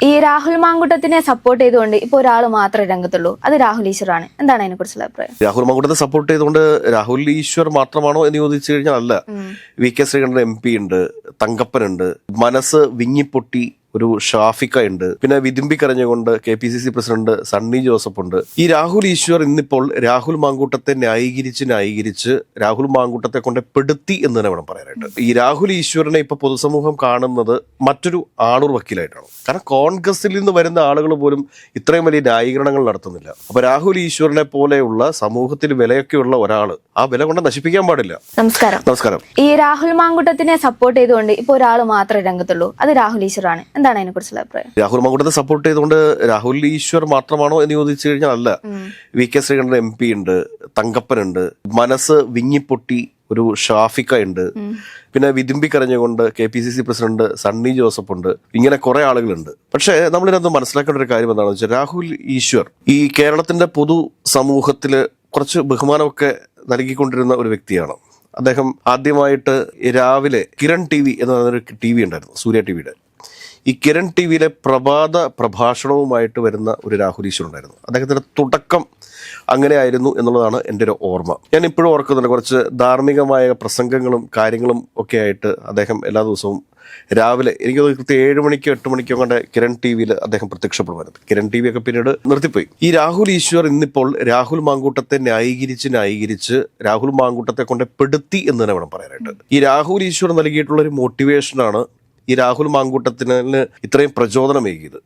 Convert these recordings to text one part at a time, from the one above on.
ഈ രാഹുൽ മാങ്കുട്ടത്തിനെ സപ്പോർട്ട് ചെയ്തുകൊണ്ട് ഇപ്പൊ ഒരാൾ മാത്രമേ രംഗത്തുള്ളൂ. അത് രാഹുൽ ഈശ്വറാണ്. എന്താണ് അതിനെ കുറിച്ചുള്ള അഭിപ്രായം? രാഹുൽ മാങ്കുട്ടത്തെ സപ്പോർട്ട് ചെയ്തുകൊണ്ട് രാഹുൽ ഈശ്വർ മാത്രമാണോ എന്ന് ചോദിച്ചു കഴിഞ്ഞാൽ അല്ല. V K Sreekandan M P ഉണ്ട് തങ്കപ്പനുണ്ട് മനസ്സ് വിങ്ങിപ്പൊട്ടി ഒരു ഷാഫിക്ക ഉണ്ട്. പിന്നെ വിതുമ്പി കരഞ്ഞുകൊണ്ട് K P C C president Sunny Joseph ഉണ്ട്. ഈ രാഹുൽ ഈശ്വർ ഇന്നിപ്പോൾ രാഹുൽ മാങ്കൂട്ടത്തെ ന്യായീകരിച്ച് ന്യായീകരിച്ച് രാഹുൽ മാങ്കൂട്ടത്തെ കൊണ്ട് പെടുത്തി എന്ന് തന്നെ വേണം പറയാനായിട്ട്. ഈ രാഹുൽ ഈശ്വറിനെ ഇപ്പൊ പൊതുസമൂഹം കാണുന്നത് മറ്റൊരു ആളൂർ വക്കീലായിട്ടാണ്. കാരണം കോൺഗ്രസിൽ നിന്ന് വരുന്ന ആളുകൾ പോലും ഇത്രയും വലിയ ന്യായീകരണങ്ങൾ നടത്തുന്നില്ല. അപ്പൊ രാഹുൽ ഈശ്വറിനെ പോലെയുള്ള സമൂഹത്തിൽ വിലയൊക്കെയുള്ള ഒരാൾ ആ വില കൊണ്ട് നശിപ്പിക്കാൻ പാടില്ല. നമസ്കാരം. നമസ്കാരം. ഈ രാഹുൽ മാങ്കൂട്ടത്തിനെ സപ്പോർട്ട് ചെയ്തുകൊണ്ട് ഇപ്പൊ ഒരാൾ മാത്രമേ രംഗത്തുള്ളൂ. അത് രാഹുൽ ഈശ്വറാണ്. എന്താണ് അതിനെ കുറിച്ചുള്ള അഭിപ്രായം? രാഹുൽ മങ്കൂട്ടത്തെ സപ്പോർട്ട് ചെയ്തുകൊണ്ട് രാഹുൽ ഈശ്വർ മാത്രമാണോ എന്ന് ചോദിച്ചു കഴിഞ്ഞാൽ അല്ല. V K Sreekandan M P ഉണ്ട് തങ്കപ്പനുണ്ട് മനസ്സ് വിങ്ങിപ്പൊട്ടി ഒരു ഷാഫിക്ക ഉണ്ട് പിന്നെ വിതുമ്പി കരഞ്ഞുകൊണ്ട് K P C C president Sunny Joseph ഉണ്ട്. ഇങ്ങനെ കുറെ ആളുകളുണ്ട്. പക്ഷേ നമ്മളിതിനകത്ത് മനസ്സിലാക്കേണ്ട ഒരു കാര്യം എന്താണെന്ന് വെച്ചാൽ രാഹുൽ ഈശ്വർ ഈ കേരളത്തിന്റെ പൊതു സമൂഹത്തിൽ കുറച്ച് ബഹുമാനമൊക്കെ നൽകിക്കൊണ്ടിരുന്ന ഒരു വ്യക്തിയാണ്. അദ്ദേഹം ആദ്യമായിട്ട് രാവിലെ കിരൺ ടി വി എന്ന ഒരു ടി വി ഉണ്ടായിരുന്നു സൂര്യ ടി വിയുടെ. ഈ കിരൺ ടി വിയിലെ പ്രഭാത പ്രഭാഷണവുമായിട്ട് വരുന്ന ഒരു രാഹുൽ ഈശ്വർ ഉണ്ടായിരുന്നു അദ്ദേഹത്തിന്റെ തുടക്കം അങ്ങനെയായിരുന്നു എന്നുള്ളതാണ് എന്റെ ഒരു ഓർമ്മ. ഞാൻ ഇപ്പോഴും ഓർക്കുന്നുണ്ട് കുറച്ച് ധാർമ്മികമായ പ്രസംഗങ്ങളും കാര്യങ്ങളും ഒക്കെ ആയിട്ട് അദ്ദേഹം എല്ലാ ദിവസവും രാവിലെ എനിക്ക് കൃത്യം ഏഴ് മണിക്കോ എട്ട് മണിക്കോ കണ്ട കിരൺ ടി വിയിൽ അദ്ദേഹം പ്രത്യക്ഷപ്പെടുമായിരുന്നു. കിരൺ ടി വി ഒക്കെ പിന്നീട് നിർത്തിപ്പോയി. ഈ രാഹുൽ ഈശ്വർ ഇന്നിപ്പോൾ രാഹുൽ മാങ്കൂട്ടത്തെ ന്യായീകരിച്ച് ന്യായീകരിച്ച് രാഹുൽ മാങ്കൂട്ടത്തെ കൊണ്ട് പെടുത്തി എന്ന് തന്നെ വേണം പറയാനായിട്ട്. ഈ രാഹുൽ ഈശ്വർ നൽകിയിട്ടുള്ള ഒരു മോട്ടിവേഷനാണ് ഈ രാഹുൽ മാങ്കൂട്ടത്തിന് ഇത്രയും പ്രചോദനമേകിയത്.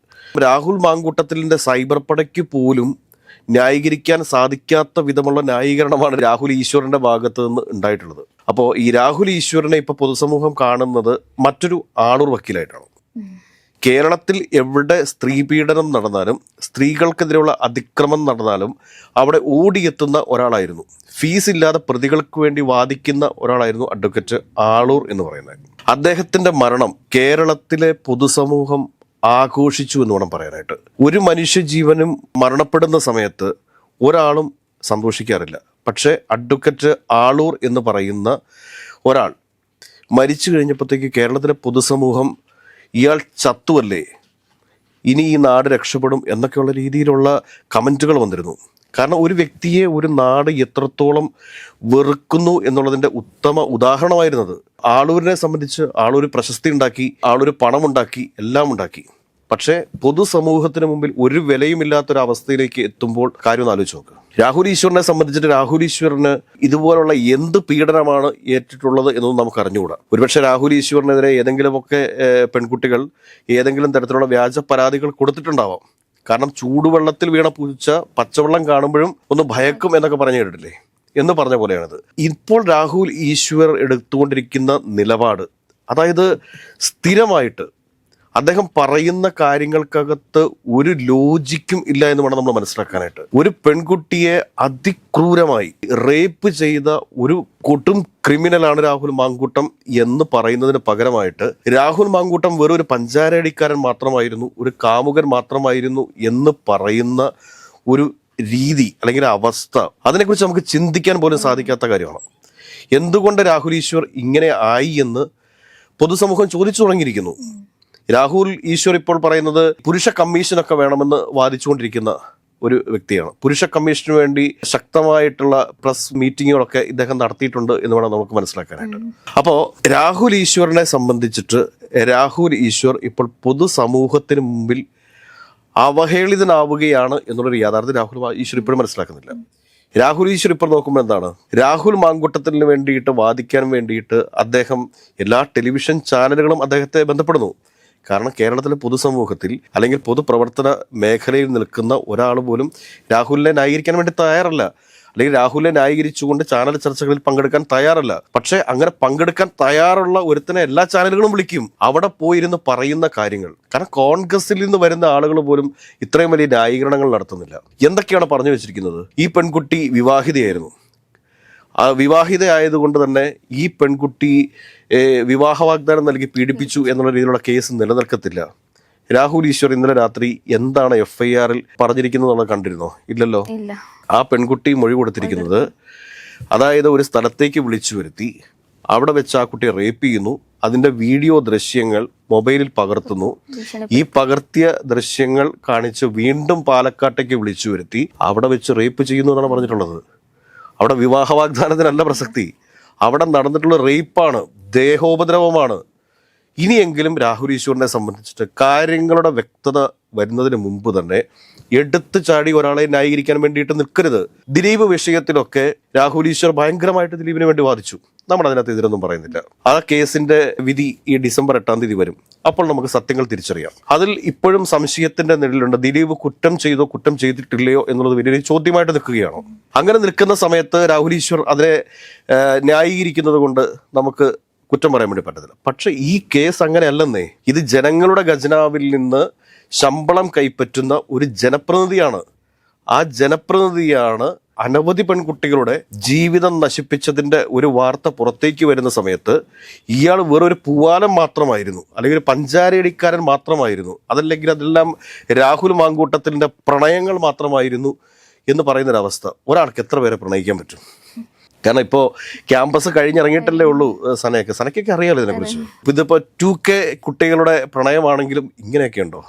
രാഹുൽ മാങ്കൂട്ടത്തിലിന്റെ സൈബർ പടയ്ക്ക് പോലും ന്യായീകരിക്കാൻ സാധിക്കാത്ത വിധമുള്ള ന്യായീകരണമാണ് രാഹുൽ ഈശ്വറിന്റെ ഭാഗത്ത് നിന്ന് ഉണ്ടായിട്ടുള്ളത്. അപ്പോൾ ഈ രാഹുൽ ഈശ്വറിനെ ഇപ്പൊ പൊതുസമൂഹം കാണുന്നത് മറ്റൊരു ആളൂർ വക്കീലായിട്ടാണ് കേരളത്തിൽ എവിടെ സ്ത്രീ പീഡനം നടന്നാലും സ്ത്രീകൾക്കെതിരെയുള്ള അതിക്രമം നടന്നാലും അവിടെ ഓടിയെത്തുന്ന ഒരാളായിരുന്നു. ഫീസ് ഇല്ലാതെ പ്രതികൾക്ക് വേണ്ടി വാദിക്കുന്ന ഒരാളായിരുന്നു അഡ്വക്കേറ്റ് ആളൂർ എന്ന് പറയുന്നത്. അദ്ദേഹത്തിന്റെ മരണം കേരളത്തിലെ പൊതുസമൂഹം ആഘോഷിച്ചു എന്ന് വേണം പറയാനായിട്ട്. ഒരു മനുഷ്യ ജീവനും മരണപ്പെടുന്ന സമയത്ത് ഒരാളും സന്തോഷിക്കാറില്ല. പക്ഷേ അഡ്വക്കേറ്റ് ആളൂർ എന്ന് പറയുന്ന ഒരാൾ മരിച്ചു കഴിഞ്ഞപ്പോഴത്തേക്ക് കേരളത്തിലെ പൊതുസമൂഹം ഇയാൾ ചത്തുവല്ലേ? ഇനി ഈ നാട് രക്ഷപ്പെടും എന്നൊക്കെയുള്ള രീതിയിലുള്ള കമന്റുകൾ വന്നിരുന്നു. കാരണം ഒരു വ്യക്തിയെ ഒരു നാട് എത്രത്തോളം വെറുക്കുന്നു എന്നുള്ളതിന്റെ ഉത്തമ ഉദാഹരണമായിരുന്നത്. ആളൂരിനെ സംബന്ധിച്ച് ആളൂർ പ്രശസ്തി ഉണ്ടാക്കി ആളൂർ പണമുണ്ടാക്കി എല്ലാം ഉണ്ടാക്കി. പക്ഷേ പൊതുസമൂഹത്തിന് മുമ്പിൽ ഒരു വിലയുമില്ലാത്തൊരു അവസ്ഥയിലേക്ക് എത്തുമ്പോൾ കാര്യം ഒന്ന് ആലോചിച്ച് നോക്ക്. രാഹുൽ ഈശ്വറിനെ സംബന്ധിച്ചിട്ട് രാഹുൽ ഈശ്വറിന് ഇതുപോലുള്ള എന്ത് പീഡനമാണ് ഏറ്റിട്ടുള്ളത് എന്നൊന്നും നമുക്ക് അറിഞ്ഞുകൂടാ ഒരുപക്ഷെ രാഹുൽ ഈശ്വറിനെതിരെ ഏതെങ്കിലുമൊക്കെ പെൺകുട്ടികൾ ഏതെങ്കിലും തരത്തിലുള്ള വ്യാജ പരാതികൾ കൊടുത്തിട്ടുണ്ടാവാം. കാരണം ചൂടുവെള്ളത്തിൽ വീണ പൂച്ച പച്ചവെള്ളം കാണുമ്പോഴും ഒന്ന് ഭയക്കും എന്നൊക്കെ പറഞ്ഞു കേട്ടിട്ടില്ലേ? എന്ന് പറഞ്ഞ പോലെയാണിത്. ഇപ്പോൾ രാഹുൽ ഈശ്വർ എടുത്തുകൊണ്ടിരിക്കുന്ന നിലപാട് അതായത് സ്ഥിരമായിട്ട് അദ്ദേഹം പറയുന്ന കാര്യങ്ങൾക്കകത്ത് ഒരു ലോജിക്കും ഇല്ല എന്ന് വേണം നമ്മൾ മനസ്സിലാക്കാനായിട്ട്. ഒരു പെൺകുട്ടിയെ അതിക്രൂരമായി റേപ്പ് ചെയ്ത ഒരു കൊടും ക്രിമിനലാണ് രാഹുൽ മാങ്കൂട്ടം എന്ന് പറയുന്നതിന് പകരമായിട്ട് രാഹുൽ മാങ്കൂട്ടം വെറും ഒരു പഞ്ചാരടിക്കാരൻ മാത്രമായിരുന്നു ഒരു കാമുകൻ മാത്രമായിരുന്നു എന്ന് പറയുന്ന ഒരു രീതി അല്ലെങ്കിൽ അവസ്ഥ അതിനെക്കുറിച്ച് നമുക്ക് ചിന്തിക്കാൻ പോലും സാധിക്കാത്ത കാര്യമാണ്. എന്തുകൊണ്ട് രാഹുൽ ഈശ്വർ ഇങ്ങനെ ആയി എന്ന് പൊതുസമൂഹം ചോദിച്ചു തുടങ്ങിയിരിക്കുന്നു. രാഹുൽ ഈശ്വർ ഇപ്പോൾ പറയുന്നത് പുരുഷ കമ്മീഷനൊക്കെ വേണമെന്ന് വാദിച്ചുകൊണ്ടിരിക്കുന്ന ഒരു വ്യക്തിയാണ്. പുരുഷ കമ്മീഷന് വേണ്ടി ശക്തമായിട്ടുള്ള പ്രസ് മീറ്റിങ്ങുകളൊക്കെ ഇദ്ദേഹം നടത്തിയിട്ടുണ്ട് എന്ന് വേണം നമുക്ക് മനസ്സിലാക്കാനായിട്ട്. അപ്പോൾ രാഹുൽ ഈശ്വറിനെ സംബന്ധിച്ചിട്ട് രാഹുൽ ഈശ്വർ ഇപ്പോൾ പൊതുസമൂഹത്തിന് മുമ്പിൽ അവഹേളിതനാവുകയാണ് എന്നുള്ളൊരു യാഥാർത്ഥ്യം രാഹുൽ ഈശ്വർ ഇപ്പോഴും മനസ്സിലാക്കുന്നില്ല. രാഹുൽ ഈശ്വർ ഇപ്പോൾ നോക്കുമ്പോൾ എന്താണ്? രാഹുൽ മാങ്കുട്ടത്തിന് വേണ്ടിയിട്ട് വാദിക്കാൻ വേണ്ടിയിട്ട് അദ്ദേഹം എല്ലാ ടെലിവിഷൻ ചാനലുകളും അദ്ദേഹത്തെ ബന്ധപ്പെടുന്നു. കാരണം കേരളത്തിലെ പൊതുസമൂഹത്തിൽ അല്ലെങ്കിൽ പൊതുപ്രവർത്തന മേഖലയിൽ നിൽക്കുന്ന ഒരാൾ പോലും രാഹുലിനെ ന്യായീകരിക്കാൻ വേണ്ടി തയ്യാറല്ല. അല്ലെങ്കിൽ രാഹുലിനെ ന്യായീകരിച്ചുകൊണ്ട് ചാനൽ ചർച്ചകളിൽ പങ്കെടുക്കാൻ തയ്യാറല്ല. പക്ഷേ അങ്ങനെ പങ്കെടുക്കാൻ തയ്യാറുള്ള ഒരുത്തനെ എല്ലാ ചാനലുകളും വിളിക്കും. അവിടെ പോയിരുന്ന് പറയുന്ന കാര്യങ്ങൾ. കാരണം കോൺഗ്രസിൽ നിന്ന് വരുന്ന ആളുകൾ പോലും ഇത്രയും വലിയ ന്യായീകരണങ്ങൾ നടത്തുന്നില്ല. എന്തൊക്കെയാണ് പറഞ്ഞു വെച്ചിരിക്കുന്നത്? ഈ പെൺകുട്ടി വിവാഹിതയായിരുന്നു. വിവാഹിതയായതുകൊണ്ട് തന്നെ ഈ പെൺകുട്ടി വിവാഹ വാഗ്ദാനം നൽകി പീഡിപ്പിച്ചു എന്നുള്ള രീതിയിലുള്ള കേസ് നിലനിൽക്കത്തില്ല. രാഹുൽ ഈശ്വർ ഇന്നലെ രാത്രി എന്താണ് എഫ്ഐആറിൽ ഐ ആറിൽ പറഞ്ഞിരിക്കുന്നത് കണ്ടിരുന്നോ? ഇല്ലല്ലോ? ഇല്ല. ആ പെൺകുട്ടി മൊഴി കൊടുത്തിരിക്കുന്നത് അതായത് ഒരു സ്ഥലത്തേക്ക് വിളിച്ചു വരുത്തി അവിടെ വെച്ച് ആ കുട്ടിയെ റേപ്പ് ചെയ്യുന്നു അതിന്റെ വീഡിയോ ദൃശ്യങ്ങൾ മൊബൈലിൽ പകർത്തുന്നു. ഈ പകർത്തിയ ദൃശ്യങ്ങൾ കാണിച്ച് വീണ്ടും പാലക്കാട്ടേക്ക് വിളിച്ചു വരുത്തി അവിടെ വെച്ച് റേപ്പ് ചെയ്യുന്നു എന്നാണ് പറഞ്ഞിട്ടുള്ളത്. അവിടെ വിവാഹ വാഗ്ദാനത്തിനല്ല പ്രസക്തി. അവിടെ നടന്നിട്ടുള്ള റേപ്പാണ് ദേഹോപദ്രവമാണ്. ഇനിയെങ്കിലും രാഹുൽ ഈശ്വറിനെ സംബന്ധിച്ചിട്ട് കാര്യങ്ങളുടെ വ്യക്തത വരുന്നതിന് മുമ്പ് തന്നെ എടുത്തു ചാടി ഒരാളെ ന്യായീകരിക്കാൻ വേണ്ടിയിട്ട് നിൽക്കരുത്. ദിലീപ് വിഷയത്തിലൊക്കെ രാഹുൽ ഈശ്വർ ഭയങ്കരമായിട്ട് ദിലീപിന് വേണ്ടി വാദിച്ചു. നമ്മൾ അതിനകത്ത് എതിരൊന്നും പറയുന്നില്ല. ആ കേസിന്റെ വിധി ഈ ഡിസംബർ എട്ടാം തീയതി വരും. അപ്പോൾ നമുക്ക് സത്യങ്ങൾ തിരിച്ചറിയാം. അതിൽ ഇപ്പോഴും സംശയത്തിന്റെ നിഴലുണ്ട്. ദിലീപ് കുറ്റം ചെയ്തോ കുറ്റം ചെയ്തിട്ടില്ലയോ എന്നുള്ളത് വലിയൊരു ചോദ്യമായിട്ട് നിൽക്കുകയാണോ. അങ്ങനെ നിൽക്കുന്ന സമയത്ത് രാഹുൽ ഈശ്വർ അതിനെ ന്യായീകരിക്കുന്നത് കൊണ്ട് നമുക്ക് കുറ്റം പറയാൻ വേണ്ടി പറ്റത്തില്ല. പക്ഷെ ഈ കേസ് അങ്ങനെയല്ലെന്നേ. ഇത് ജനങ്ങളുടെ ഖജനാവിൽ നിന്ന് ശമ്പളം കൈപ്പറ്റുന്ന ഒരു ജനപ്രതിനിധിയാണ്. ആ ജനപ്രതിനിധിയാണ് അനവധി പെൺകുട്ടികളുടെ ജീവിതം നശിപ്പിച്ചതിന്റെ ഒരു വാർത്ത പുറത്തേക്ക് വരുന്ന സമയത്ത് ഇയാൾ വെറൊരു പൂവാലം മാത്രമായിരുന്നു അല്ലെങ്കിൽ ഒരു പഞ്ചാരയടിക്കാരൻ മാത്രമായിരുന്നു അതല്ലെങ്കിൽ അതെല്ലാം രാഹുൽ മാങ്കൂട്ടത്തിന്റെ പ്രണയങ്ങൾ മാത്രമായിരുന്നു എന്ന് പറയുന്നൊരവസ്ഥ. ഒരാൾക്ക് എത്ര പേരെ പ്രണയിക്കാൻ പറ്റും? കാരണം ഇപ്പോൾ ക്യാമ്പസ് കഴിഞ്ഞിറങ്ങിയിട്ടല്ലേ ഉള്ളൂ സനയൊക്കെ. സനയ്ക്കൊക്കെ അറിയാമല്ലോ ഇതിനെക്കുറിച്ച്? ഇതിപ്പോൾ ഇതിപ്പോ ടു കെ കുട്ടികളുടെ പ്രണയമാണെങ്കിലും ഇങ്ങനെയൊക്കെ ഉണ്ടോ?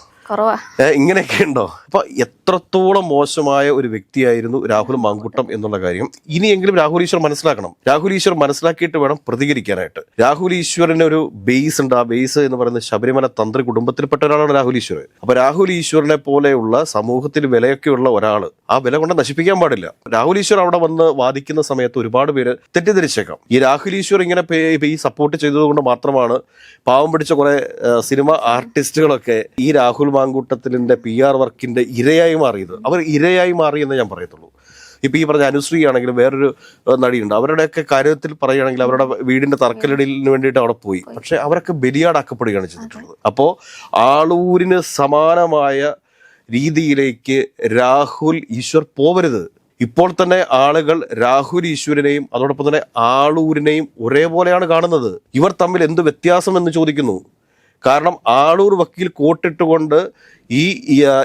ഇങ്ങനെയൊക്കെ ഉണ്ടോ? അപ്പൊ എത്രത്തോളം മോശമായ ഒരു വ്യക്തിയായിരുന്നു രാഹുൽ മാങ്കുട്ടം എന്നുള്ള കാര്യം ഇനിയെങ്കിലും രാഹുൽ ഈശ്വർ മനസ്സിലാക്കണം. രാഹുൽ ഈശ്വർ മനസ്സിലാക്കിയിട്ട് വേണം പ്രതികരിക്കാനായിട്ട്. രാഹുൽ ഈശ്വറിന് ഒരു ബേസ് ഉണ്ട്. ആ ബേസ് എന്ന് പറയുന്ന ശബരിമല തന്ത്രി കുടുംബത്തിൽപ്പെട്ട ഒരാളാണ് രാഹുൽ ഈശ്വർ. അപ്പൊ രാഹുൽ ഈശ്വറിനെ പോലെയുള്ള സമൂഹത്തിൽ വിലയൊക്കെയുള്ള ഒരാൾ ആ വില കൊണ്ട് നശിപ്പിക്കാൻ പാടില്ല. രാഹുൽ ഈശ്വർ അവിടെ വന്ന് വാദിക്കുന്ന സമയത്ത് ഒരുപാട് പേര് തെറ്റിദ്ധരിച്ചേക്കാം. ഈ രാഹുൽ ഈശ്വർ ഇങ്ങനെ ഈ സപ്പോർട്ട് ചെയ്തതുകൊണ്ട് മാത്രമാണ് പാവം പിടിച്ച കുറെ സിനിമ ആർട്ടിസ്റ്റുകളൊക്കെ ഈ രാഹുൽ മാങ്കൂട്ടത്തിന്റെ പി ആർ വർക്കിന്റെ ഇരയായി മാറിയത്. അവർ ഇരയായി മാറി എന്ന് ഞാൻ പറയത്തുള്ളൂ. ഇപ്പം ഈ പറഞ്ഞ അനുശ്രീ ആണെങ്കിലും വേറൊരു നടിയുണ്ട്. അവരുടെയൊക്കെ കാര്യത്തിൽ പറയുകയാണെങ്കിൽ അവരുടെ വീടിന്റെ തറക്കല്ലിടലിന് വേണ്ടിയിട്ട് അവിടെ പോയി. പക്ഷെ അവരൊക്കെ ബലിയാടാക്കപ്പെടുകയാണ് ചെയ്തിട്ടുള്ളത്. അപ്പോൾ ആളൂരിന് സമാനമായ രീതിയിലേക്ക് രാഹുൽ ഈശ്വർ പോവരുത്. ഇപ്പോൾ തന്നെ ആളുകൾ രാഹുൽ ഈശ്വരനെയും അതോടൊപ്പം തന്നെ ആളൂരിനെയും ഒരേപോലെയാണ് കാണുന്നത്. ഇവർ തമ്മിൽ എന്ത് വ്യത്യാസം എന്ന് ചോദിക്കുന്നു? കാരണം ആളൂർ വക്കീൽ കോട്ടിട്ടുകൊണ്ട് ഈ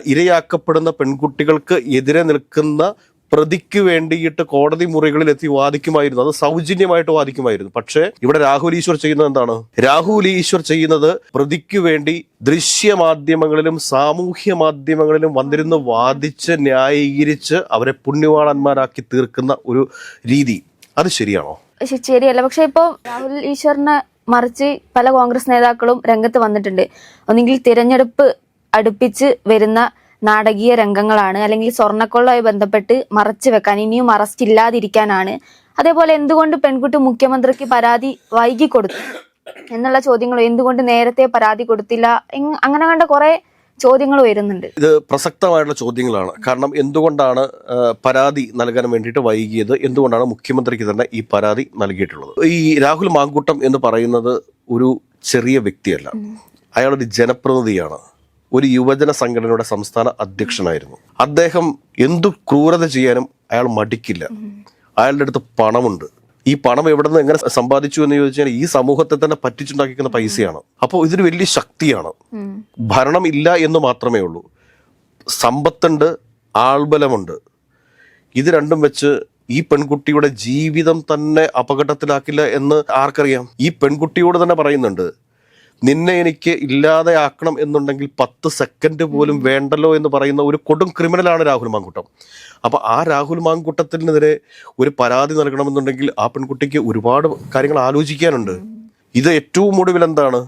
ഇരയാക്കപ്പെടുന്ന പെൺകുട്ടികൾക്ക് എതിരെ നിൽക്കുന്ന പ്രതിക്ക് വേണ്ടിയിട്ട് കോടതി മുറികളിൽ എത്തി വാദിക്കുമായിരുന്നു. അത് സൗജന്യമായിട്ട് വാദിക്കുമായിരുന്നു. പക്ഷേ ഇവിടെ രാഹുൽ ഈശ്വർ ചെയ്യുന്നത് എന്താണ്? രാഹുൽ ഈശ്വർ ചെയ്യുന്നത് പ്രതിക്ക് വേണ്ടി ദൃശ്യ മാധ്യമങ്ങളിലും സാമൂഹ്യ മാധ്യമങ്ങളിലും വന്നിരുന്ന് വാദിച്ച് ന്യായീകരിച്ച് അവരെ പുണ്യവാളന്മാരാക്കി തീർക്കുന്ന ഒരു രീതി. അത് ശരിയാണോ? ശരിയല്ല. പക്ഷെ ഇപ്പൊ രാഹുൽ ഈശ്വറിനെ മറിച്ച് പല കോൺഗ്രസ് നേതാക്കളും രംഗത്ത് വന്നിട്ടുണ്ട്. ഒന്നെങ്കിൽ തിരഞ്ഞെടുപ്പ് അടുപ്പിച്ച് വരുന്ന നാടകീയ രംഗങ്ങളാണ്. അല്ലെങ്കിൽ സ്വർണക്കൊള്ളമായി ബന്ധപ്പെട്ട് മറച്ചു വെക്കാൻ ഇനിയും അറസ്റ്റ് ഇല്ലാതിരിക്കാനാണ്. അതേപോലെ എന്തുകൊണ്ട് പെൺകുട്ടി മുഖ്യമന്ത്രിക്ക് പരാതി വൈകി കൊടുത്തു എന്നുള്ള ചോദ്യങ്ങളും എന്തുകൊണ്ട് നേരത്തെ പരാതി കൊടുത്തില്ല? അങ്ങനെ കണ്ട കുറെ ചോദ്യങ്ങൾ ഉയരുന്നുണ്ട്. ഇത് പ്രസക്തമായിട്ടുള്ള ചോദ്യങ്ങളാണ്. കാരണം എന്തുകൊണ്ടാണ് പരാതി നൽകാൻ വേണ്ടിയിട്ട് വൈകിയത്? എന്തുകൊണ്ടാണ് മുഖ്യമന്ത്രിക്ക് തന്നെ ഈ പരാതി നൽകിയിട്ടുള്ളത്? ഈ രാഹുൽ മാങ്കൂട്ടം എന്ന് പറയുന്നത് ഒരു ചെറിയ വ്യക്തിയല്ല. അയാളൊരു ജനപ്രതിനിധിയാണ്. ഒരു യുവജന സംഘടനയുടെ സംസ്ഥാന അധ്യക്ഷനായിരുന്നു. അദ്ദേഹം എന്തു ക്രൂരത ചെയ്യാനും അയാൾ മടിക്കില്ല. അയാളുടെ അടുത്ത് പണമുണ്ട്. ഈ പണം എവിടെ നിന്ന് എങ്ങനെ സമ്പാദിച്ചു എന്ന് ചോദിച്ചാൽ ഈ സമൂഹത്തെ തന്നെ പറ്റിച്ചുണ്ടാക്കിക്കുന്ന പൈസയാണ്. അപ്പോൾ ഇതൊരു വലിയ ശക്തിയാണ്. ഭരണം ഇല്ല എന്ന് മാത്രമേ ഉള്ളൂ. സമ്പത്തുണ്ട് ആൾബലമുണ്ട്. ഇത് രണ്ടും വെച്ച് ഈ പെൺകുട്ടിയുടെ ജീവിതം തന്നെ അപകടത്തിലാക്കില്ല എന്ന് ആർക്കറിയാം? ഈ പെൺകുട്ടിയോട് തന്നെ പറയുന്നുണ്ട് നിന്നെ എനിക്ക് ഇല്ലാതെ ആക്കണം എന്നുണ്ടെങ്കിൽ പത്ത് സെക്കൻഡ് പോലും വേണ്ടല്ലോ എന്ന് പറയുന്ന ഒരു കൊടും ക്രിമിനലാണ് രാഹുൽ മാങ്കൂട്ടം. അപ്പോൾ ആ രാഹുൽ മാങ്കൂട്ടത്തിനെതിരെ ഒരു പരാതി നൽകണമെന്നുണ്ടെങ്കിൽ ആ പെൺകുട്ടിക്ക് ഒരുപാട് കാര്യങ്ങൾ ആലോചിക്കാനുണ്ട്. ഇത് ഏറ്റവും ഒടുവിൽ എന്താണ്?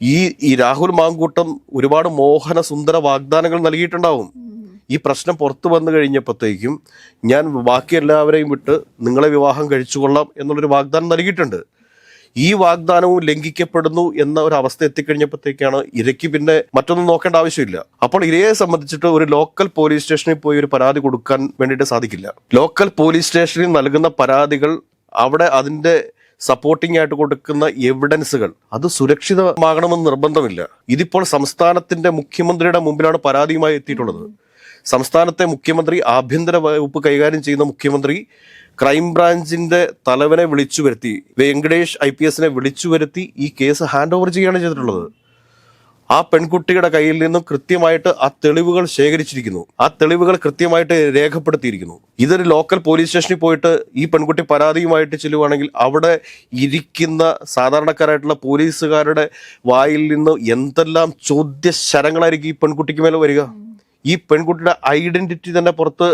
ഈ ഈ രാഹുൽ മാങ്കൂട്ടം ഒരുപാട് മോഹന സുന്ദര വാഗ്ദാനങ്ങൾ നൽകിയിട്ടുണ്ടാവും. ഈ പ്രശ്നം പുറത്തു വന്നു കഴിഞ്ഞപ്പോഴത്തേക്കും ഞാൻ ബാക്കി എല്ലാവരെയും വിട്ട് നിങ്ങളെ വിവാഹം കഴിച്ചുകൊള്ളാം എന്നുള്ളൊരു വാഗ്ദാനം നൽകിയിട്ടുണ്ട്. ഈ വാഗ്ദാനവും ലംഘിക്കപ്പെടുന്നു എന്ന ഒരു അവസ്ഥ എത്തിക്കഴിഞ്ഞപ്പോഴത്തേക്കാണ് ഇരയ്ക്ക് പിന്നെ മറ്റൊന്നും നോക്കേണ്ട ആവശ്യമില്ല. അപ്പോൾ ഇരയെ സംബന്ധിച്ചിട്ട് ഒരു ലോക്കൽ പോലീസ് സ്റ്റേഷനിൽ പോയി ഒരു പരാതി കൊടുക്കാൻ വേണ്ടിയിട്ട് സാധിക്കില്ല. ലോക്കൽ പോലീസ് സ്റ്റേഷനിൽ നൽകുന്ന പരാതികൾ അവിടെ അതിന്റെ സപ്പോർട്ടിംഗ് ആയിട്ട് കൊടുക്കുന്ന എവിഡൻസുകൾ അത് സുരക്ഷിതമാകണമെന്ന് നിർബന്ധമില്ല. ഇതിപ്പോൾ സംസ്ഥാനത്തിന്റെ മുഖ്യമന്ത്രിയുടെ മുമ്പിലാണ് പരാതിയുമായി എത്തിയിട്ടുള്ളത്. സംസ്ഥാനത്തെ മുഖ്യമന്ത്രി ആഭ്യന്തര വകുപ്പ് കൈകാര്യം ചെയ്യുന്ന മുഖ്യമന്ത്രി ക്രൈംബ്രാഞ്ചിന്റെ തലവനെ വിളിച്ചു വരുത്തി വെങ്കടേഷ് ഐ പി എസിനെ വിളിച്ചു വരുത്തി ഈ കേസ് ഹാൻഡ് ഓവർ ചെയ്യുകയാണ് ചെയ്തിട്ടുള്ളത്. ആ പെൺകുട്ടിയുടെ കയ്യിൽ നിന്നും കൃത്യമായിട്ട് ആ തെളിവുകൾ ശേഖരിച്ചിരിക്കുന്നു. ആ തെളിവുകൾ കൃത്യമായിട്ട് രേഖപ്പെടുത്തിയിരിക്കുന്നു. ഇതൊരു ലോക്കൽ പോലീസ് സ്റ്റേഷനിൽ പോയിട്ട് ഈ പെൺകുട്ടി പരാതിയുമായിട്ട് ചെല്ലുവാണെങ്കിൽ അവിടെ ഇരിക്കുന്ന സാധാരണക്കാരായിട്ടുള്ള പോലീസുകാരുടെ വായിൽ നിന്ന് എന്തെല്ലാം ചോദ്യ ശരങ്ങളായിരിക്കും ഈ പെൺകുട്ടിക്ക് മേലെ വരിക? ഈ പെൺകുട്ടിയുടെ ഐഡന്റിറ്റി തന്നെ പുറത്ത്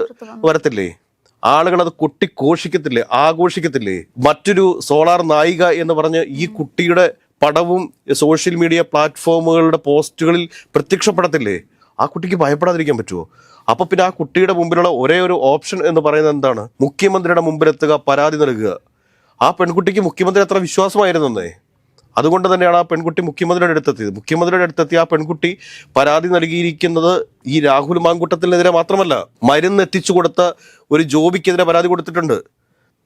വരത്തില്ലേ? ആളുകൾ അത് കൊട്ടി ഘോഷിക്കത്തില്ലേ ആഘോഷിക്കത്തില്ലേ? മറ്റൊരു സോളാർ നായിക എന്ന് പറഞ്ഞ് ഈ കുട്ടിയുടെ പടവും സോഷ്യൽ മീഡിയ പ്ലാറ്റ്ഫോമുകളുടെ പോസ്റ്റുകളിൽ പ്രത്യക്ഷപ്പെടത്തില്ലേ? ആ കുട്ടിക്ക് ഭയപ്പെടാതിരിക്കാൻ പറ്റുമോ അപ്പൊ പിന്നെ ആ കുട്ടിയുടെ മുമ്പിലുള്ള ഒരേ ഒരു ഓപ്ഷൻ എന്ന് പറയുന്നത് എന്താണ്? മുഖ്യമന്ത്രിയുടെ മുമ്പിലെത്തുക പരാതി നൽകുക. ആ പെൺകുട്ടിക്ക് മുഖ്യമന്ത്രി അത്ര വിശ്വാസമായിരുന്നേ അതുകൊണ്ട് തന്നെയാണ് ആ പെൺകുട്ടി മുഖ്യമന്ത്രിയുടെ അടുത്തെത്തിയത്. മുഖ്യമന്ത്രിയുടെ അടുത്തെത്തി ആ പെൺകുട്ടി പരാതി നൽകിയിരിക്കുന്നത് ഈ രാഹുൽ മാങ്കുട്ടത്തിനെതിരെ മാത്രമല്ല മരുന്ന് എത്തിച്ചു കൊടുത്ത ഒരു ജോബിക്കെതിരെ പരാതി കൊടുത്തിട്ടുണ്ട്.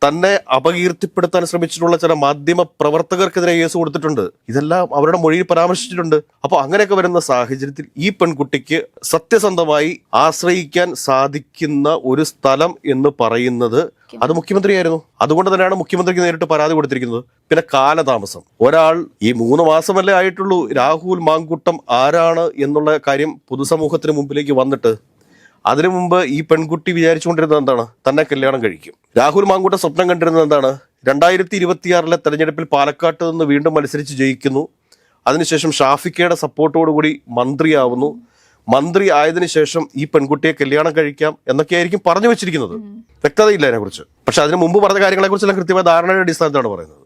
തന്നെ അപകീർത്തിപ്പെടുത്താൻ ശ്രമിച്ചിട്ടുള്ള ചില മാധ്യമ പ്രവർത്തകർക്കെതിരെ കേസ് കൊടുത്തിട്ടുണ്ട്. ഇതെല്ലാം അവരുടെ മൊഴിയിൽ പരാമർശിച്ചിട്ടുണ്ട്. അപ്പോൾ അങ്ങനെയൊക്കെ വരുന്ന സാഹചര്യത്തിൽ ഈ പെൺകുട്ടിക്ക് സത്യസന്ധമായി ആശ്രയിക്കാൻ സാധിക്കുന്ന ഒരു സ്ഥലം എന്ന് പറയുന്നത് അത് മുഖ്യമന്ത്രിയായിരുന്നു. അതുകൊണ്ട് തന്നെയാണ് മുഖ്യമന്ത്രിക്ക് നേരിട്ട് പരാതി കൊടുത്തിരിക്കുന്നത്. പിന്നെ കാലതാമസം. ഒരാൾ ഈ മൂന്ന് മാസമല്ലേ ആയിട്ടുള്ളൂ. രാഹുൽ മാങ്കുട്ടം ആരാണ് എന്നുള്ള കാര്യം പൊതുസമൂഹത്തിന് മുമ്പിലേക്ക് വന്നിട്ട് അതിനു മുമ്പ് ഈ പെൺകുട്ടി വിചാരിച്ചുകൊണ്ടിരുന്നത് എന്താണ്? തന്നെ കല്യാണം കഴിക്കും. രാഹുൽ മാങ്കൂട്ട സ്വപ്നം കണ്ടിരുന്നത് എന്താണ്? രണ്ടായിരത്തി ഇരുപത്തിയാറിലെ തെരഞ്ഞെടുപ്പിൽ പാലക്കാട്ട് നിന്ന് വീണ്ടും മത്സരിച്ച് ജയിക്കുന്നു. അതിനുശേഷം ഷാഫിക്കയുടെ സപ്പോർട്ടോടുകൂടി മന്ത്രിയാവുന്നു. മന്ത്രി ആയതിനു ശേഷം ഈ പെൺകുട്ടിയെ കല്യാണം കഴിക്കാം എന്നൊക്കെയായിരിക്കും പറഞ്ഞു വെച്ചിരിക്കുന്നത്. വ്യക്തതയില്ല അതിനെക്കുറിച്ച് പക്ഷെ അതിന് മുമ്പ് പറഞ്ഞ കാര്യങ്ങളെക്കുറിച്ചെല്ലാം കൃത്യമായ ധാരണയുടെ അടിസ്ഥാനത്താണ് പറയുന്നത്.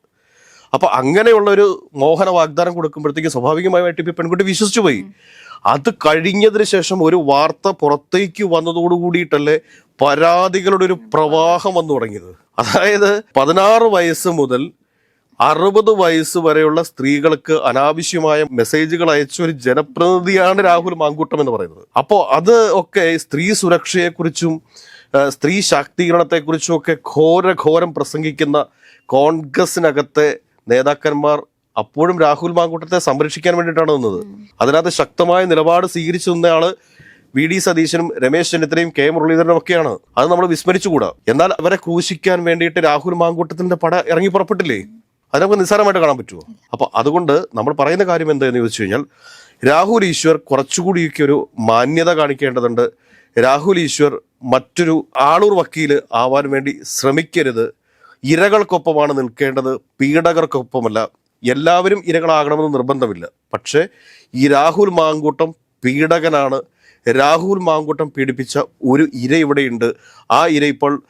അപ്പൊ അങ്ങനെയുള്ള ഒരു മോഹന വാഗ്ദാനം കൊടുക്കുമ്പോഴത്തേക്ക് സ്വാഭാവികമായിട്ട് ഇപ്പൊ പെൺകുട്ടി വിശ്വസിച്ചു പോയി. അത് കഴിഞ്ഞതിന് ശേഷം ഒരു വാർത്ത പുറത്തേക്ക് വന്നതോടു കൂടിയിട്ടല്ലേ പരാതികളുടെ ഒരു പ്രവാഹം വന്നു തുടങ്ങിയത്. അതായത് പതിനാറ് വയസ്സ് മുതൽ അറുപത് വയസ്സ് വരെയുള്ള സ്ത്രീകൾക്ക് അനാവശ്യമായ മെസ്സേജുകൾ അയച്ച ഒരു ജനപ്രതിനിധിയാണ് രാഹുൽ മാങ്കൂട്ടം എന്ന് പറയുന്നത്. അപ്പോൾ അത് ഒക്കെ സ്ത്രീ സുരക്ഷയെക്കുറിച്ചും സ്ത്രീ ശാക്തീകരണത്തെക്കുറിച്ചും ഒക്കെ ഘോര ഘോരം പ്രസംഗിക്കുന്ന കോൺഗ്രസിനകത്തെ നേതാക്കന്മാർ അപ്പോഴും രാഹുൽ മാങ്കൂട്ടത്തെ സംരക്ഷിക്കാൻ വേണ്ടിയിട്ടാണ് നിന്നത്. അതിനകത്ത് ശക്തമായ നിലപാട് സ്വീകരിച്ചു നിന്നയാൾ വി ഡി സതീശനും രമേശ് ചെന്നിത്തലയും കെ മുരളീധരനും ഒക്കെയാണ്. അത് നമ്മൾ വിസ്മരിച്ചുകൂടാ. എന്നാൽ അവരെ ക്രൂശിക്കാൻ വേണ്ടിയിട്ട് രാഹുൽ മാങ്കൂട്ടത്തിന്റെ പട ഇറങ്ങി പുറപ്പെട്ടില്ലേ? അത് നമുക്ക് നിസ്സാരമായിട്ട് കാണാൻ പറ്റുമോ അപ്പൊ അതുകൊണ്ട് നമ്മൾ പറയുന്ന കാര്യം എന്താണെന്ന് ചോദിച്ചു കഴിഞ്ഞാൽ രാഹുൽ ഈശ്വർ കുറച്ചുകൂടിയൊക്കെ ഒരു മാന്യത കാണിക്കേണ്ടതുണ്ട്. രാഹുൽ ഈശ്വർ മറ്റൊരു ആളൂർ വക്കീൽ ആവാൻ വേണ്ടി ശ്രമിക്കരുത്. ഇരകൾക്കൊപ്പമാണ് നിൽക്കേണ്ടത് പീഡകർക്കൊപ്പമല്ല. എല്ലാവരും ഇരകളാകണമെന്ന് നിർബന്ധമില്ല. പക്ഷേ ഈ രാഹുൽ മാങ്കൂട്ടം പീഡകനാണ്. രാഹുൽ മാങ്കൂട്ടം പീഡിപ്പിച്ച ഒരു ഇര ഇവിടെയുണ്ട്. ആ ഇര ഇപ്പോൾ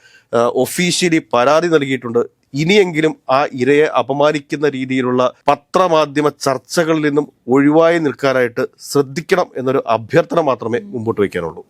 ഒഫീഷ്യലി പരാതി നൽകിയിട്ടുണ്ട്. ഇനിയെങ്കിലും ആ ഇരയെ അപമാനിക്കുന്ന രീതിയിലുള്ള പത്രമാധ്യമ ചർച്ചകളിൽ നിന്നും ഒഴിവായി നിൽക്കാനായിട്ട് ശ്രദ്ധിക്കണം എന്നൊരു അഭ്യർത്ഥന മാത്രമേ മുമ്പോട്ട് വയ്ക്കാനുള്ളൂ.